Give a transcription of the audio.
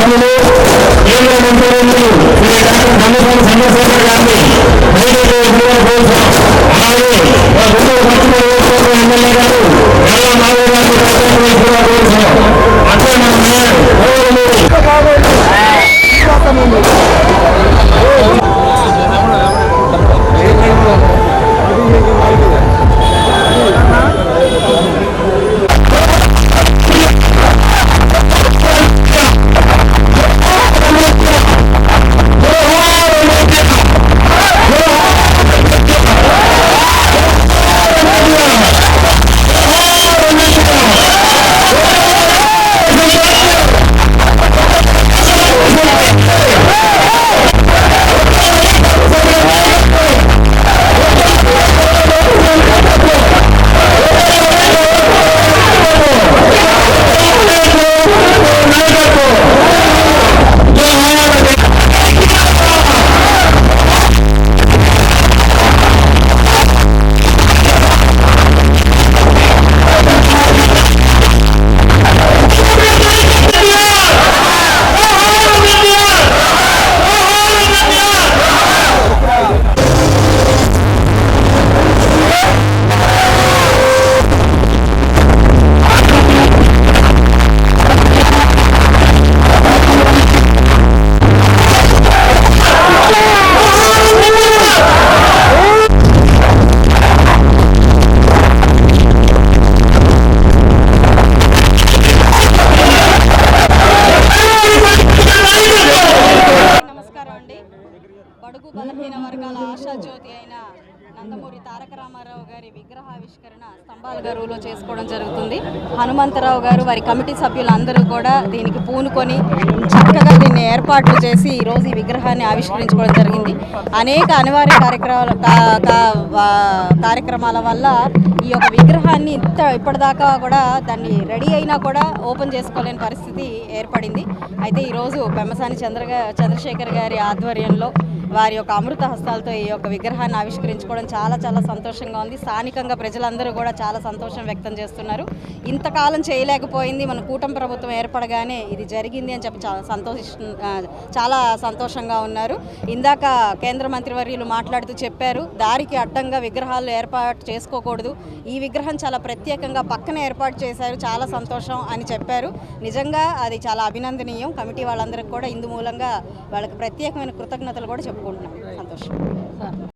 సభ్యులు కేంద్ర మంత్రులు శ్రీ డాక్టర్ బంధువులు చంద్రశేఖర్ గారిని అలాగే గుంటూరు పశ్చిమ నియోజకవర్గం బలహీన వర్గాల ఆశాజ్యోతి అయిన నందమూరి తారక రామారావు గారి విగ్రహావిష్కరణ స్తంభాల గరువులో చేసుకోవడం జరుగుతుంది. హనుమంతరావు గారు వారి కమిటీ సభ్యులందరూ కూడా దీనికి పూనుకొని చక్కగా దీన్ని ఏర్పాట్లు చేసి ఈరోజు ఈ విగ్రహాన్ని ఆవిష్కరించుకోవడం జరిగింది. అనేక అనివార్య కార్యక్రమాల కార్యక్రమాల వల్ల ఈ యొక్క విగ్రహాన్ని ఇంత ఇప్పటిదాకా కూడా దాన్ని రెడీ అయినా కూడా ఓపెన్ చేసుకోలేని పరిస్థితి ఏర్పడింది. అయితే ఈరోజు పెమ్మసాని చంద్ర చంద్రశేఖర్ గారి ఆధ్వర్యంలో వారి యొక్క అమృత హస్తాలతో ఈ యొక్క విగ్రహాన్ని ఆవిష్కరించుకోవడం చాలా చాలా సంతోషంగా ఉంది. స్థానికంగా ప్రజలందరూ కూడా చాలా సంతోషం వ్యక్తం చేస్తున్నారు. ఇంతకాలం చేయలేకపోయింది. మన కూటమి ప్రభుత్వం ఏర్పడగానే ఇది జరిగింది అని చెప్పి చాలా సంతోష చాలా సంతోషంగా ఉన్నారు. ఇందాక కేంద్ర మంత్రివర్యులు మాట్లాడుతూ చెప్పారు దారికి అడ్డంగా విగ్రహాలు ఏర్పాటు చేసుకోకూడదు. ఈ విగ్రహం చాలా ప్రత్యేకంగా పక్కన ఏర్పాటు చేశారు. చాలా సంతోషం అని చెప్పారు. నిజంగా అది చాలా అభినందనీయం. కమిటీ వాళ్ళందరికీ కూడా ఇందు మూలంగా వాళ్ళకి ప్రత్యేకమైన కృతజ్ఞతలు కూడా చెప్పుకుంటున్నాం సంతోషం